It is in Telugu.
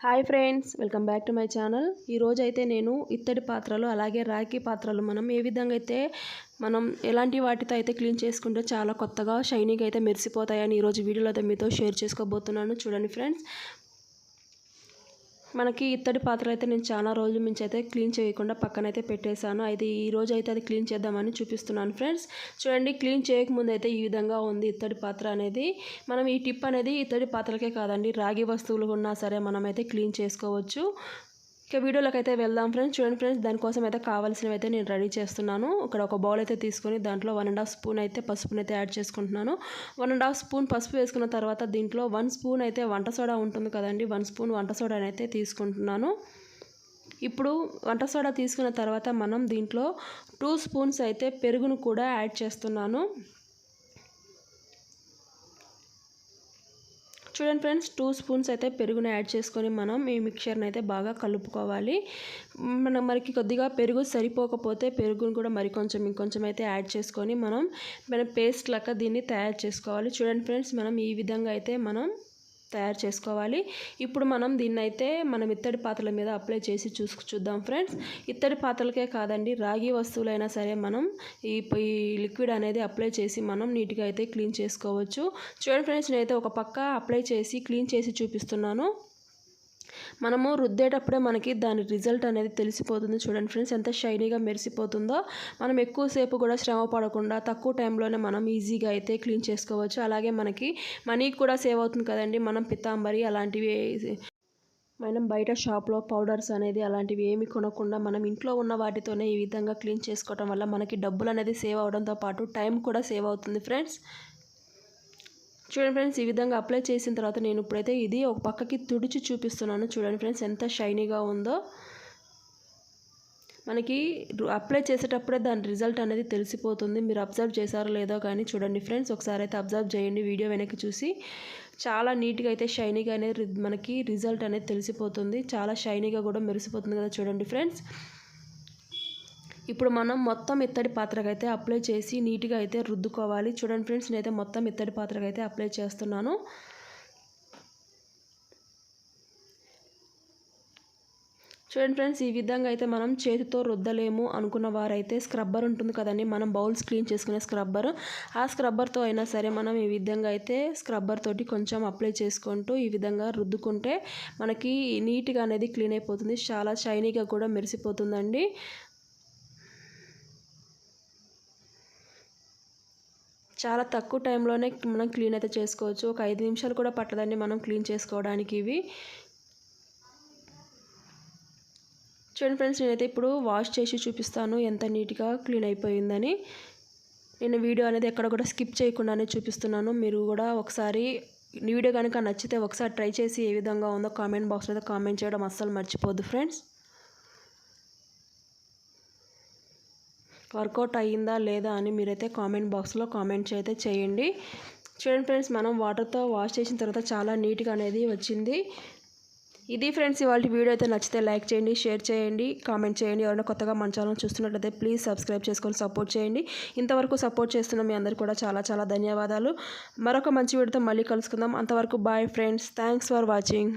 Hi friends welcome back to my channel. ఈరోజు అయితే నేను ఇత్తడి పాత్రలు అలాగే రాఖీ పాత్రలు మనం ఏ విధంగా అయితే మనం ఎలాంటి వాటితో అయితే క్లీన్ చేసుకుంటే చాలా కొత్తగా షైనింగ్ అయితే మెరిసిపోతాయని ఈరోజు వీడియోలో అయితే మీతో షేర్ చేసుకోబోతున్నాను. చూడండి ఫ్రెండ్స్ మనకి ఇత్తడి పాత్రలు అయితే నేను చాలా రోజుల నుంచి అయితే క్లీన్ చేయకుండా పక్కనైతే పెట్టేశాను. అయితే ఈ రోజు అయితే అది క్లీన్ చేద్దామని చూపిస్తున్నాను ఫ్రెండ్స్. చూడండి క్లీన్ చేయకముందు అయితే ఈ విధంగా ఉంది ఇత్తడి పాత్ర అనేది. మనం ఈ టిప్ అనేది ఇత్తడి పాత్రలకే కాదండి రాగి వస్తువులు ఉన్నా సరే మనమైతే క్లీన్ చేసుకోవచ్చు. ఇక వీడియోలోకి అయితే వెళ్దాం ఫ్రెండ్స్ చూడండి ఫ్రెండ్స్ దానికోసం అయితే కావాల్సినవి అయితే నేను రెడీ చేస్తున్నాను. ఇక్కడ ఒక బౌల్ అయితే తీసుకొని దాంట్లో వన్ అండ్ హాఫ్ స్పూన్ అయితే పసుపుని అయితే యాడ్ చేసుకుంటున్నాను. వన్ అండ్ హాఫ్ స్పూన్ పసుపు వేసుకున్న తర్వాత దీంట్లో వన్ స్పూన్ అయితే వంట సోడా ఉంటుంది కదండి వన్ స్పూన్ వంట సోడా అయితే తీసుకుంటున్నాను. ఇప్పుడు వంట సోడా తీసుకున్న తర్వాత మనం దీంట్లో టూ స్పూన్స్ అయితే పెరుగును కూడా యాడ్ చేస్తున్నాను. చూడండి ఫ్రెండ్స్ టూ స్పూన్స్ అయితే పెరుగుని యాడ్ చేసుకొని మనం ఈ మిక్చర్ని అయితే బాగా కలుపుకోవాలి. మనం మనకి కొద్దిగా పెరుగు సరిపోకపోతే పెరుగును కూడా మరి కొంచెం ఇంకొంచెం అయితే యాడ్ చేసుకొని మనం మన పేస్ట్ లెక్క దీన్ని తయారు చేసుకోవాలి. చూడండి ఫ్రెండ్స్ మనం ఈ విధంగా అయితే మనం తయారు చేసుకోవాలి. ఇప్పుడు మనం దీన్ని అయితే మనం ఇత్తడి పాత్రల మీద అప్లై చేసి చూసుకు చూద్దాం ఫ్రెండ్స్. ఇత్తడి పాత్రలకే కాదండి రాగి వస్తువులైనా సరే మనం ఈ ఈ లిక్విడ్ అనేది అప్లై చేసి మనం నీట్గా అయితే క్లీన్ చేసుకోవచ్చు. చూడండి ఫ్రెండ్స్ నేనైతే ఒక పక్క అప్లై చేసి క్లీన్ చేసి చూపిస్తున్నాను. మనము రుద్దేటప్పుడే మనకి దాని రిజల్ట్ అనేది తెలిసిపోతుంది. చూడండి ఫ్రెండ్స్ ఎంత షైనీగా మెరిసిపోతుందో. మనం ఎక్కువసేపు కూడా శ్రమ పడకుండా తక్కువ టైంలోనే మనం ఈజీగా అయితే క్లీన్ చేసుకోవచ్చు. అలాగే మనకి మనీ కూడా సేవ్ అవుతుంది కదండి. మనం పితాంబరి అలాంటివి మనం బయట షాప్లో పౌడర్స్ అనేది అలాంటివి ఏమి కొనకుండా మనం ఇంట్లో ఉన్న వాటితోనే ఈ విధంగా క్లీన్ చేసుకోవడం వల్ల మనకి డబ్బులు అనేది సేవ్ అవడంతో పాటు టైం కూడా సేవ్ అవుతుంది ఫ్రెండ్స్. చూడండి ఫ్రెండ్స్ ఈ విధంగా అప్లై చేసిన తర్వాత నేను ఇప్పుడైతే ఇది ఒక పక్కకి తుడిచి చూపిస్తున్నాను. చూడండి ఫ్రెండ్స్ ఎంత షైనీగా ఉందో. మనకి అప్లై చేసేటప్పుడే దాని రిజల్ట్ అనేది తెలిసిపోతుంది. మీరు అబ్జర్వ్ చేశారో లేదో కానీ చూడండి ఫ్రెండ్స్ ఒకసారి అయితే అబ్జర్వ్ చేయండి వీడియో వెనక్కి చూసి. చాలా నీట్గా అయితే షైనీగా అనేది మనకి రిజల్ట్ అనేది తెలిసిపోతుంది. చాలా షైనీగా కూడా మెరిసిపోతుంది కదా చూడండి ఫ్రెండ్స్. ఇప్పుడు మనం మొత్తం ఇత్తడి పాత్రకైతే అయితే అప్లై చేసి నీట్గా అయితే రుద్దుకోవాలి. చూడండి ఫ్రెండ్స్ నేనైతే మొత్తం ఇత్తడి పాత్రకైతే అయితే అప్లై చేస్తున్నాను. చూడండి ఫ్రెండ్స్ ఈ విధంగా అయితే మనం చేతితో రుద్దలేము అనుకున్న వారైతే స్క్రబ్బర్ ఉంటుంది కదండి మనం బౌల్స్ క్లీన్ చేసుకునే స్క్రబ్బర్ ఆ స్క్రబ్బర్తో అయినా సరే మనం ఈ విధంగా అయితే స్క్రబ్బర్ తోటి కొంచెం అప్లై చేసుకుంటూ ఈ విధంగా రుద్దుకుంటే మనకి నీట్గా అనేది క్లీన్ అయిపోతుంది చాలా షైనీగా కూడా మెరిసిపోతుందండి. చాలా తక్కువ టైంలోనే మనం క్లీన్ అయితే చేసుకోవచ్చు. ఒక ఐదు నిమిషాలు కూడా పట్టదండి మనం క్లీన్ చేసుకోవడానికి ఇవి. చూడండి ఫ్రెండ్స్ నేనైతే ఇప్పుడు వాష్ చేసి చూపిస్తాను ఎంత నీట్గా క్లీన్ అయిపోయిందని. నేను వీడియో అనేది ఎక్కడ కూడా స్కిప్ చేయకుండానే చూపిస్తున్నాను. మీరు కూడా ఒకసారి వీడియో కనుక నచ్చితే ఒకసారి ట్రై చేసి ఏ విధంగా ఉందో కామెంట్ బాక్స్లో కామెంట్ చేయడం అస్సలు మర్చిపోద్దు ఫ్రెండ్స్. వర్కౌట్ అయ్యిందా లేదా అని మీరైతే కామెంట్ బాక్స్లో కామెంట్స్ అయితే చేయండి. చూడండి ఫ్రెండ్స్ మనం వాటర్తో వాష్ చేసిన తర్వాత చాలా నీట్గా అనేది వచ్చింది. ఇది ఫ్రెండ్స్ ఇవాళ వీడియో అయితే నచ్చితే లైక్ చేయండి షేర్ చేయండి కామెంట్ చేయండి. ఎవరైనా కొత్తగా మన ఛానల్ చూస్తున్నట్లయితే ప్లీజ్ సబ్స్క్రైబ్ చేసుకొని సపోర్ట్ చేయండి. ఇంతవరకు సపోర్ట్ చేస్తున్న మీ అందరికీ కూడా చాలా చాలా ధన్యవాదాలు. మరొక మంచి వీడియోతో మళ్ళీ కలుసుకుందాం. అంతవరకు bye friends thanks for watching.